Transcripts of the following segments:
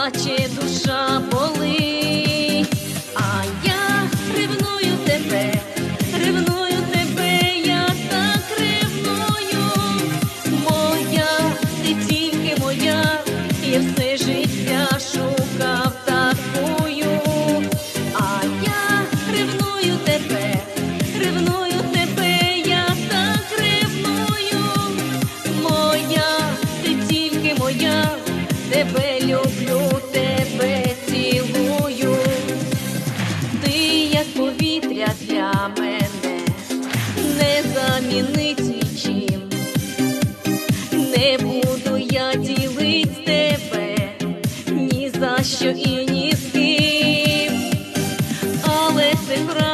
плаче душа болить, а я ревную тебе, ревную тебе, я так ревную, моя, ти тільки моя, я все життя шукав такую, а я ревную тебе. тебе люблю, тебе цілую, ти як повітря для мене, не замінить нічим, не буду я ділить тебе, ні за що і ні з ким, але це гра.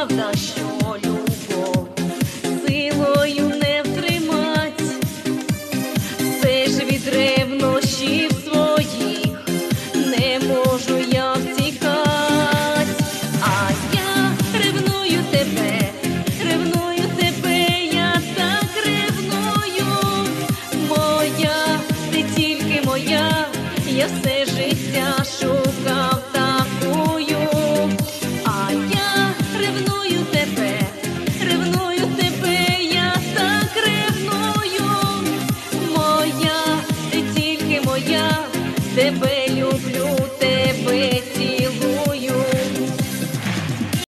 можу я втікать, а я ревную тебе, ревную тебе, я так ревную, моя, ти тільки моя, я все життя шукав такую, а я ревную тебе, ревную тебе, я так моя, ти тільки моя, тебе.